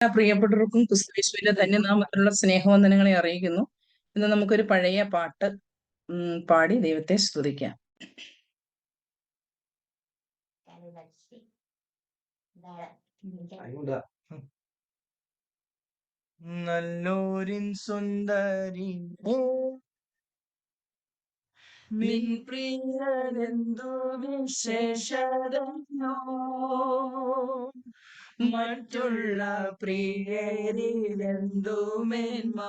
എല്ലാ പ്രിയപ്പെട്ടവർക്കും ക്രിസ്തുയേശുവിന്റെ ധന്യനാമത്തിലുള്ള സ്നേഹവന്ദനങ്ങളെ അറിയിക്കുന്നു. ഇന്ന് നമുക്കൊരു പഴയ പാട്ട് ഉം, പാടി ദൈവത്തെ സ്തുതിക്കാം. നല്ലോരിൻ സുന്ദരി നിൻ പ്രിയരെന്തു മറ്റുള്ള പ്രിയരിലെന്തു മേന്മ?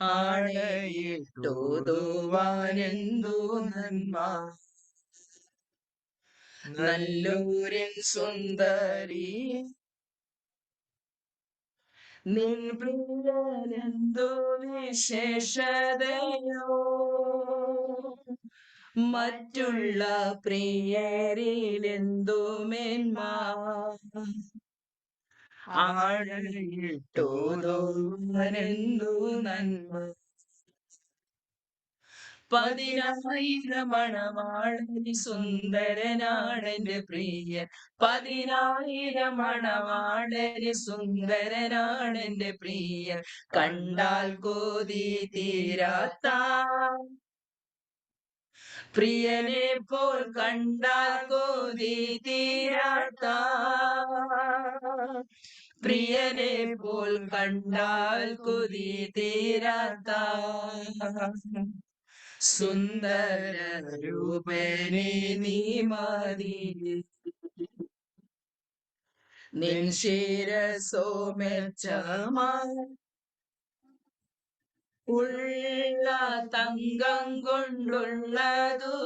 ആഴയിട്ടുതുവാനെന്തു നന്മ? നല്ലൂരിൻ സുന്ദരി നിൻ പ്രിയനെന്തു വിശേഷതയോ? മറ്റുള്ള പ്രിയരിലെന്തു മേന്മ? ആഴയിട്ടുതോവനെന്തു നന്മ? പതിനായിരമണവാളി സുന്ദരനാണെന്റെ പ്രിയൻ പതിനായിരമണവാളരി സുന്ദരനാണെന്റെ പ്രിയൻ കണ്ടാൽ കോതി തീരാത്ത പ്രിയനെ പോൽ കണ്ടാൽ കോതി തീരാത്ത പ്രിയനെ പോൽ കണ്ടാൽ കൊതി തീരാത്ത സുന്ദര രൂപനെ നീ മതി. നിൻ ശിരസോമെച്ചമാ ഉള്ള തങ്കം കൊണ്ടുള്ളതു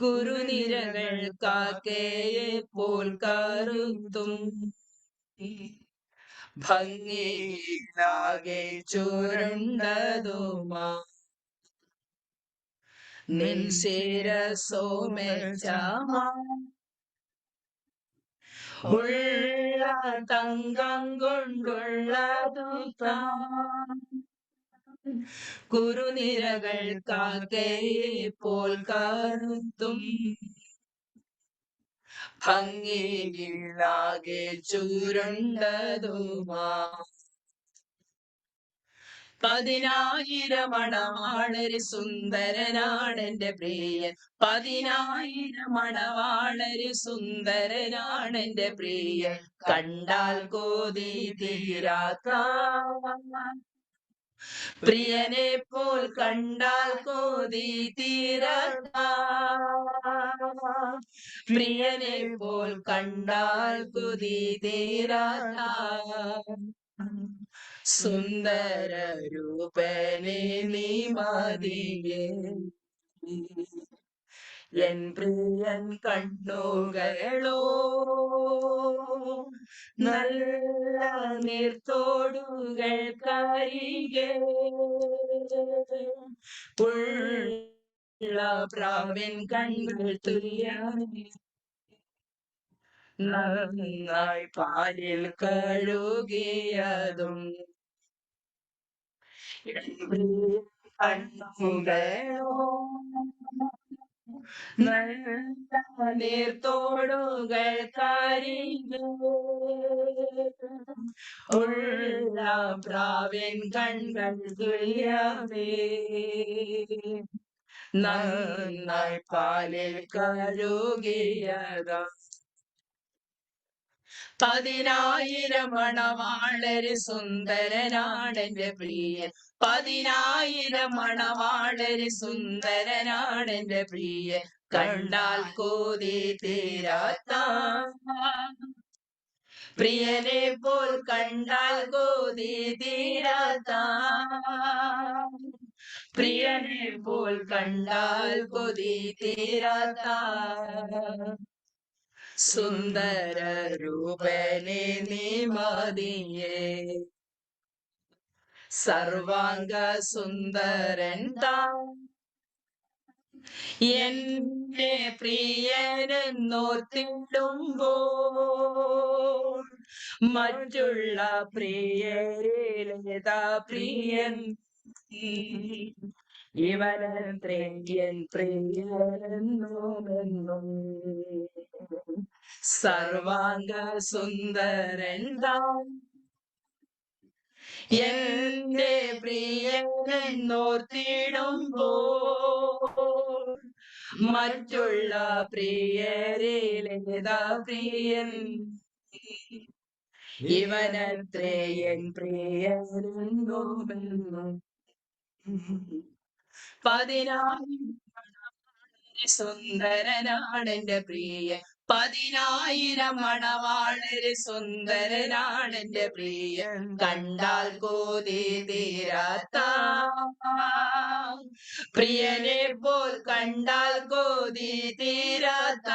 കുരുനിരകൾ കാക്കയെ പോൽ കറുത്തും. ഭംഗിയിലാകെ ചുരുണ്ടതുമാ. നിൻ ശിരസോമെച്ചമാ ഉള്ള തങ്കം കൊണ്ടുള്ളതു കുറുനിരകൾ കാക്കയെ പോൽ കറുത്തും ഭംഗിയിലാകെ ചുരുണ്ടതുമാ. പതിനായിരമണവാളര് സുന്ദരനാണെന്റെ പ്രിയൻ. പതിനായിരമണവാളര് സുന്ദരനാണെന്റെ പ്രിയൻ. കണ്ടാൽ കോതി തീരാത്ത പ്രിയനെ പോൽ കണ്ടാൽ കോതി തീരത്ത പ്രിയനെ പോൽ കണ്ടാൽ കുതി തീരത്ത സുന്ദര രൂപനെ നീ മതിയേ. എൻ പ്രിയൻ കണ്ണുകളോ നല്ല നീർത്തോടുകൾ കരികെ പ്രാവിൻ കണ്ണുകൾ തുല്യായി. നന്നായി പാലിൽ കഴുകിയതും കണ്ണുകളോ നീർത്തോടുകൾ ഉള്ള പ്രാവിൻ കൺകൾ തുല്യമേ നന്നായി പാലിൽ കഴുകിയതും പതിനായിരം മണവാളര് സുന്ദരനാണെന്റെ പ്രിയൻ. പതിനായിരം മണവാളര് സുന്ദരനാണെന്റെ പ്രിയൻ. കണ്ടാൽ കോതി തീരാത്ത പ്രിയനെ പോൽ കണ്ടാൽ കോതി തീരാത്ത പ്രിയനെ പോൽ കണ്ടാൽ കൊതി തീരാത്ത സുന്ദര രൂപനെ നീ മതിയേ. സർവാംഗ സുന്ദരൻ താൻ എന്റെ പ്രിയനെന്നോർത്തിടുമ്പോൾ മറ്റുള്ള പ്രിയരിലേതാ പ്രിയൻ. പ്രിയരെന്നോ പ്രിയരെന്നുമെന്നും സർവാംഗ സുന്ദരൻ എന്റെ പ്രിയോർത്തിടുമ്പോ മറ്റുള്ള പ്രിയരിലേതാ പ്രിയൻ. ഇവനത്രേയൻ പ്രിയോ പതിനായിരം സുന്ദരനാണ് എന്റെ പ്രിയ പതിനായിരം മണവാളര് സുന്ദരനാണ് എന്റെ പ്രിയ. കണ്ടാൽ കോതി തീരാത്ത. പ്രിയനെ പോൽ കണ്ടാൽ കോതി തീരാത്ത.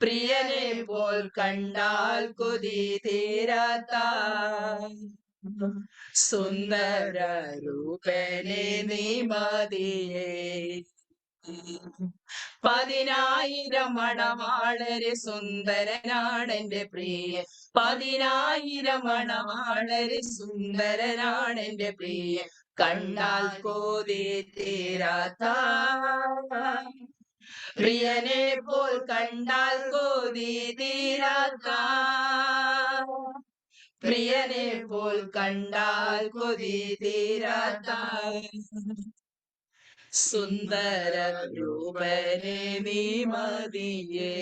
പ്രിയനെ പോൽ കണ്ടാൽ കൊതി തീരാത്ത. സുന്ദര രൂപനെ നീ മതിയേ. പതിനായിരം മണവാളര് സുന്ദരനാണ് എന്റെ പ്രിയ പതിനായിരം മണവാളര് സുന്ദരനാണ് എന്റെ പ്രിയ കണ്ടാൽ കോതി തീരാത്ത പ്രിയനെ പോൽ കണ്ടാൽ കോതി തീരാത്ത പ്രിയനെ പോൽ കണ്ടാൽ കൊതി തീരാത്ത സുന്ദര രൂപനെ നീ മതിയേ.